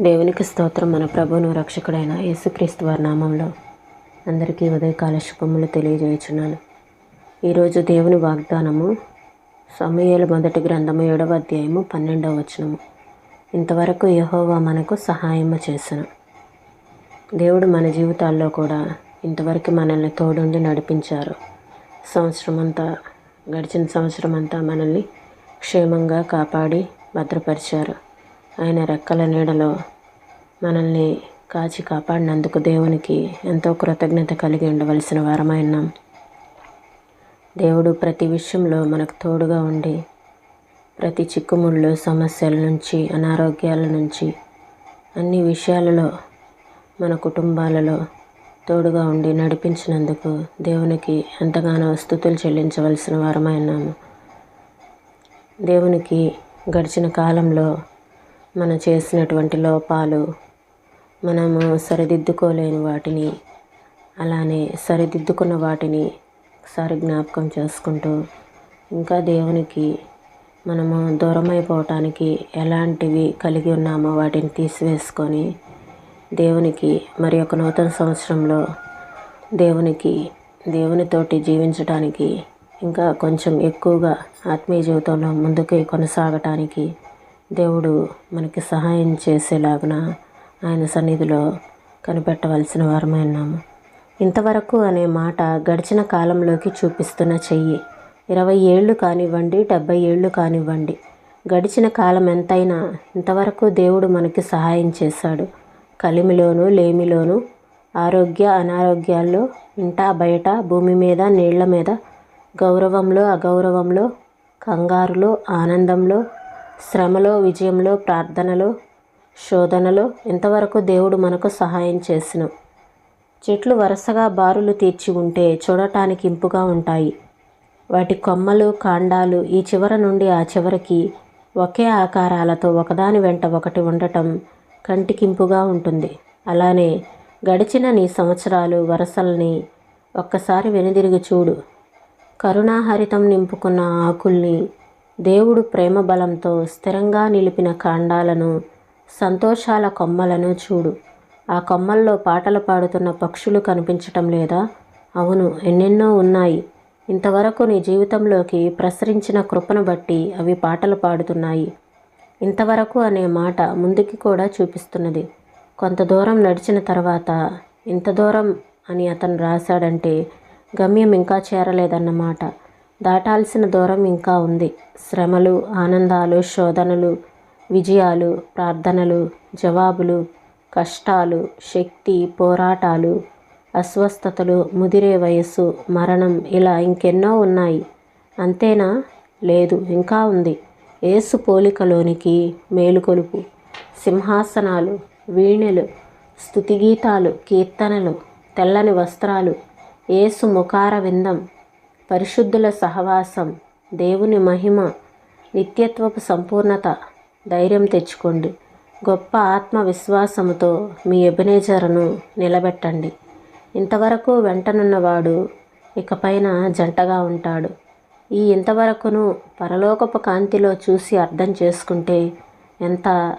దేవునికి స్తోత్రం మన ప్రభువును రక్షకుడైన యేసుక్రీస్తు వారి నామంలో అందరికీ ఉదయకాల శుభములు తెలియజేయుచున్నాను. ఈరోజు దేవుని వాగ్దానము సమయాల మొదటి గ్రంథము ఏడవ అధ్యాయము పన్నెండవ వచనము. ఇంతవరకు యహోవా మనకు సహాయము చేసిన. దేవుడు మన జీవితాల్లో కూడా ఇంతవరకు మనల్ని తోడుండి నడిపించారు. సంవత్సరం అంతా గడిచిన సంవత్సరం అంతా మనల్ని క్షేమంగా కాపాడి భద్రపరిచారు. ఆయన రెక్కల నీడలో మనల్ని కాచి కాపాడినందుకు దేవునికి ఎంతో కృతజ్ఞత కలిగి ఉండవలసిన వారమైనాం దేవుడు ప్రతి విషయంలో మనకు తోడుగా ఉండి ప్రతి చిక్కుముళ్ళు సమస్యల నుంచి అనారోగ్యాల నుంచి అన్ని విషయాలలో మన కుటుంబాలలో తోడుగా ఉండి నడిపించినందుకు దేవునికి ఎంతగానో స్థుతులు చెల్లించవలసిన వారమైనాము దేవునికి గడిచిన కాలంలో మనం చేసినటువంటి లోపాలు మనము సరిదిద్దుకోలేని వాటిని అలానే సరిదిద్దుకున్న వాటిని ఒకసారి జ్ఞాపకం చేసుకుంటూ ఇంకా దేవునికి మనము దూరమైపోవటానికి ఎలాంటివి కలిగి ఉన్నామో వాటిని తీసివేసుకొని దేవునికి మరి ఒక నూతన సంవత్సరంలో దేవునికి దేవునితోటి జీవించడానికి ఇంకా కొంచెం ఎక్కువగా ఆత్మీయ జీవితంలో ముందుకు కొనసాగటానికి దేవుడు మనకి సహాయం చేసేలాగున ఆయన సన్నిధిలో కనిపెట్టవలసిన వారమై ఉన్నాము. ఇంతవరకు అనే మాట గడిచిన కాలంలోకి చూపిస్తున్న చెయ్యి. ఇరవై ఏళ్ళు కానివ్వండి డెబ్బై ఏళ్ళు కానివ్వండి. గడిచిన కాలం ఎంతైనా ఇంతవరకు దేవుడు మనకి సహాయం చేశాడు. కలిమిలోను లేమిలోను ఆరోగ్య అనారోగ్యాల్లో ఇంటా బయట భూమి మీద నీళ్ళ మీద గౌరవంలో అగౌరవంలో కంగారులో ఆనందంలో శ్రమలో విజయంలో ప్రార్థనలో శోధనలో ఇంతవరకు దేవుడు మనకు సహాయం చేసిన? చెట్లు వరుసగా బారులు తీర్చి ఉంటే చూడటానికి ఇంపుగా ఉంటాయి. వాటి కొమ్మలు కాండాలు ఈ చివర నుండి ఆ చివరికి ఒకే ఆకారాలతో ఒకదాని వెంట ఒకటి ఉండటం కంటికింపుగా ఉంటుంది. అలానే గడిచిన నీ సంవత్సరాలు వరసల్ని ఒక్కసారి వెనుదిరిగి చూడు. కరుణాహరితం నింపుకున్న ఆకుల్ని దేవుడు ప్రేమ బలంతో స్థిరంగా నిలిపిన కాండాలను సంతోషాల కొమ్మలను చూడు. ఆ కొమ్మల్లో పాటలు పాడుతున్న పక్షులు కనిపించటం లేదా? అవును ఎన్నెన్నో ఉన్నాయి. ఇంతవరకు నీ జీవితంలోకి ప్రసరించిన కృపను బట్టి అవి పాటలు పాడుతున్నాయి. ఇంతవరకు అనే మాట ముందుకి కూడా చూపిస్తున్నది. కొంత దూరం నడిచిన తర్వాత ఇంత దూరం అని అతను రాశాడంటే గమ్యం ఇంకా చేరలేదన్నమాట. దాటాల్సిన దూరం ఇంకా ఉంది. శ్రమలు ఆనందాలు శోధనలు విజయాలు ప్రార్థనలు జవాబులు కష్టాలు శక్తి పోరాటాలు అస్వస్థతలు ముదిరే వయస్సు మరణం ఇలా ఇంకెన్నో ఉన్నాయి. అంతేనా? లేదు ఇంకా ఉంది. ఏసు పోలికలోనికి మేలుకొలుపు సింహాసనాలు వీణెలు స్థుతిగీతాలు కీర్తనలు తెల్లని వస్త్రాలు ఏసు ముఖార విందం పరిశుద్ధుల సహవాసం దేవుని మహిమ నిత్యత్వపు సంపూర్ణత ధైర్యం తెచ్చుకోండి. గొప్ప ఆత్మవిశ్వాసముతో మీ ఎబినేజర్ను నిలబెట్టండి. ఇంతవరకు వెంటనున్నవాడు ఇకపైన జంటగా ఉంటాడు. ఈ ఇంతవరకును పరలోకపు కాంతిలో చూసి అర్థం చేసుకుంటే ఎంత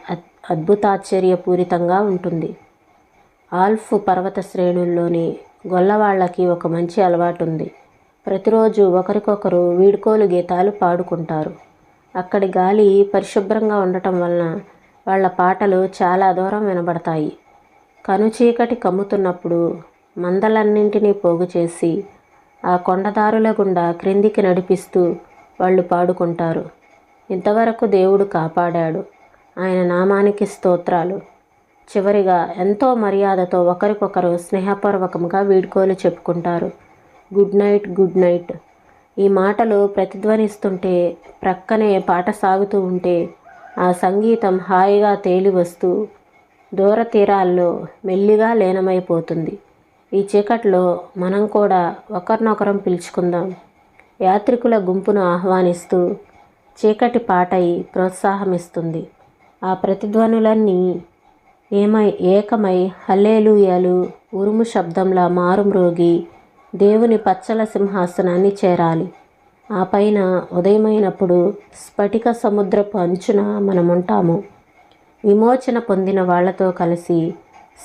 అద్భుతాశ్చర్యపూరితంగా ఉంటుంది. ఆల్ఫ్ పర్వత శ్రేణుల్లోని గొల్లవాళ్ళకి ఒక మంచి అలవాటు ఉంది ప్రతిరోజు ఒకరికొకరు వీడుకోలు గీతాలు పాడుకుంటారు. అక్కడి గాలి పరిశుభ్రంగా ఉండటం వలన వాళ్ళ పాటలు చాలా దూరం వినబడతాయి. కనుచీకటి కమ్ముతున్నప్పుడు మందలన్నింటినీ పోగు చేసి ఆ కొండదారుల గుండా క్రిందికి నడిపిస్తూ వాళ్ళు పాడుకుంటారు. ఇంతవరకు దేవుడు కాపాడాడు. ఆయన నామానికి స్తోత్రాలు. చివరిగా ఎంతో మర్యాదతో ఒకరికొకరు స్నేహపూర్వకంగా వీడ్కోలు చెప్పుకుంటారు. Good night good night. ఈ మాటలు ప్రతిధ్వనిస్తుంటే ప్రక్కనే పాట సాగుతూ ఉంటే ఆ సంగీతం హాయిగా తేలి వస్తూ దూర తీరాల్లో మెల్లిగా లీనమైపోతుంది. ఈ చీకట్లో మనం కూడా ఒకరినొకరం పిలుచుకుందాం. యాత్రికుల గుంపును ఆహ్వానిస్తూ చీకటి పాటై ప్రోత్సాహమిస్తుంది. ఆ ప్రతిధ్వనులన్నీ ఏమై ఏకమై హల్లేలుయాలు ఉరుము శబ్దంలా మారుమ్రోగి దేవుని పచ్చల సింహాసనాన్ని చేరాలి. ఆ పైన ఉదయమైనప్పుడు స్ఫటిక సముద్రపు అంచున మనముంటాము. విమోచన పొందిన వాళ్ళతో కలిసి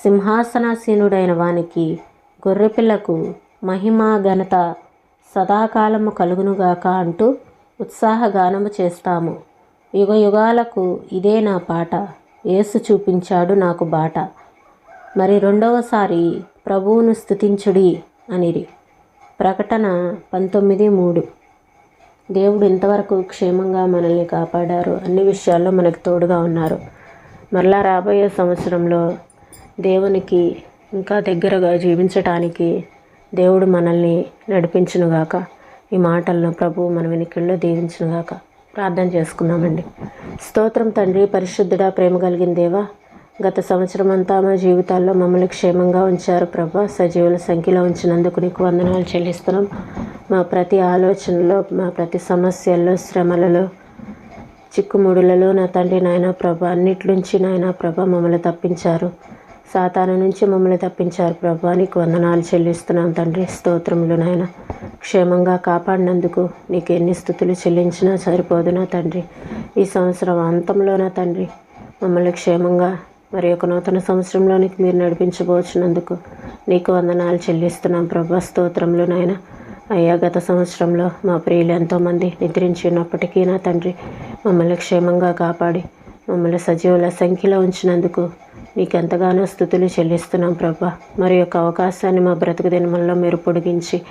సింహాసనాసీనుడైన వానికి గొర్రెపిల్లకు మహిమా ఘనత సదాకాలము కలుగునుగాక అంటూ ఉత్సాహగానము చేస్తాము. యుగ యుగాలకు ఇదే నా పాట. యేసు చూపించాడు నాకు బాట. మరి రెండవసారి ప్రభువును స్థుతించుడి అనిరి. ప్రకటన పంతొమ్మిది మూడు. దేవుడు ఇంతవరకు క్షేమంగా మనల్ని కాపాడారు అన్ని విషయాల్లో మనకు తోడుగా ఉన్నారు. మరలా రాబోయే సంవత్సరంలో దేవునికి ఇంకా దగ్గరగా జీవించటానికి దేవుడు మనల్ని నడిపించునుగాక ఈ మాటలను ప్రభు మన వెనుకల్లో దీవించునుగాక ప్రార్థన చేసుకున్నామండి స్తోత్రం తండ్రి పరిశుద్ధుడా ప్రేమ కలిగిన దేవా గత సంవత్సరం అంతా మా జీవితాల్లో మమ్మల్ని క్షేమంగా ఉంచారు ప్రభా. సజీవుల సంఖ్యలో ఉంచినందుకు నీకు వందనాలు చెల్లిస్తున్నాం. మా ప్రతి ఆలోచనలో మా ప్రతి సమస్యల్లో శ్రమలలో చిక్కుముడులలో నా తండ్రి నాయన ప్రభ అన్నిట్లుంచి నాయన ప్రభ మమ్మల్ని తప్పించారు. సాతాను నుంచి మమ్మల్ని తప్పించారు ప్రభా. నీకు వందనాలు చెల్లిస్తున్నాం తండ్రి. స్తోత్రములు నాయన. క్షేమంగా కాపాడినందుకు నీకు ఎన్ని స్థుతులు చెల్లించినా సరిపోదు నా తండ్రి. ఈ సంవత్సరం అంతంలో నా తండ్రి? మమ్మల్ని క్షేమంగా మరి ఒక నూతన సంవత్సరంలోనికి మీరు నడిపించబోచినందుకు నీకు వందనాలు చెల్లిస్తున్నాం ప్రభా. స్తోత్రంలో నాయన. అయ్యా గత సంవత్సరంలో మా ప్రియులు ఎంతోమంది నిద్రించి ఉన్నప్పటికీ నా తండ్రి మమ్మల్ని క్షేమంగా కాపాడి మమ్మల్ని సజీవుల సంఖ్యలో ఉంచినందుకు నీకు ఎంతగానో స్థుతులు చెల్లిస్తున్నాం ప్రభా. మరి యొక్క అవకాశాన్ని మా బ్రతుకు దినమల్లో మీరు పొడిగించి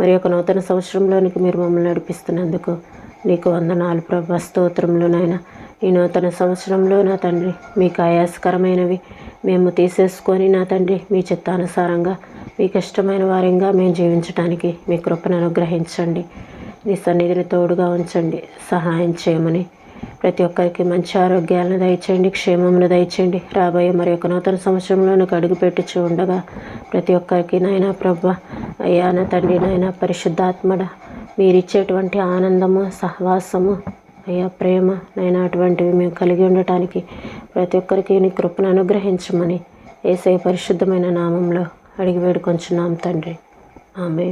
మరి యొక్క నూతన సంవత్సరంలోనికి మీరు మమ్మల్ని నడిపిస్తున్నందుకు నీకు వందనాలు ప్రభా. స్తోత్రంలోనైనా ఈ నూతన సంవత్సరంలో నా తండ్రి మీకు ఆయాసకరమైనవి మేము తీసేసుకొని నా తండ్రి మీ చిత్తానుసారంగా మీకు ఇష్టమైన వారంగా మేము జీవించడానికి మీ కృపను అనుగ్రహించండి. మీ సన్నిధిని తోడుగా ఉంచండి. సహాయం చేయమని ప్రతి ఒక్కరికి మంచి ఆరోగ్యాలను దయచేయండి క్షేమమును దయచేయండి. రాబోయే మరి ఒక నూతన సంవత్సరంలోనూ అడుగు పెట్టుచు ఉండగా ప్రతి ఒక్కరికి నాయన ప్రభ అయ్యా నా తండ్రి నాయన పరిశుద్ధాత్మడ మీరిచ్చేటువంటి ఆనందము సహవాసము అయ్యా ప్రేమ నైనా అటువంటివి మేము కలిగి ఉండటానికి ప్రతి ఒక్కరికి నీ కృపను అనుగ్రహించమని ఏసై పరిశుద్ధమైన నామంలో అడిగి వేడుకొంచున్నాం తండ్రి. ఆమె